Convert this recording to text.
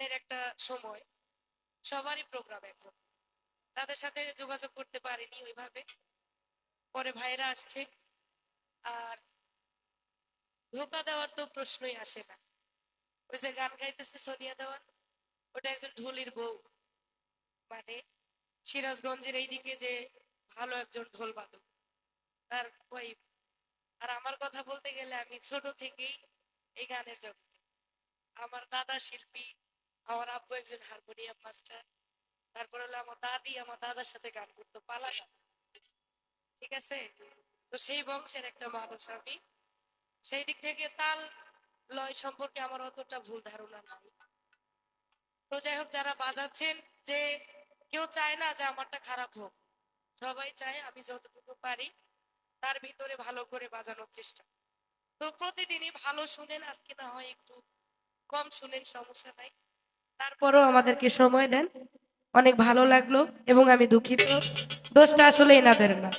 গানের একটা সময়। সবারই প্রোগ্রাম এখন তাদের সাথে যোগাযোগ করতে পারিনি ওইভাবে। পরে ভাইরা আসছে। আর ধোকা দেওয়ার তো প্রশ্নই আসে না। ওই যে গান গাইতেছে সোনিয়া দেওয়ান, ওটা একজন ঢোলির বউ। মানে সিরাজগঞ্জের এইদিকে যে ভালো একজন ঢোল বাদক। তার ওয়াইফ আর আমার কথা বলতে গেলে আমি ছোট থেকেই এই গানের জগতে। আমার দাদা শিল্পী আমার আব্বু একজন হারমোনিয়াম মাস্টার। তারপর হলো আমার দাদি, আমার দাদার সাথে গান করতো পালা গান ঠিক আছে? তো সেই বংশের একটা মানুষ আমি। সেই দিক থেকে তাল লয় সম্পর্কে আমার অতটা ভুল ধারণা নাই। তো যাই হোক, যারা বাজাচ্ছেন যে কেউ চায় না যে আমারটা খারাপ হোক, সবাই চায় আমি যতটুকু পারি তার ভিতরে ভালো করে বাজানোর চেষ্টা। তো প্রতিদিনই ভালো শুনেন, আজকে না হয় একটু কম শুনেন, সমস্যা নাই। তারপরও আমাদেরকে সময় দেন। অনেক ভালো লাগল এবং আমি দুঃখিত। দোষটা আসলে এনাদের না।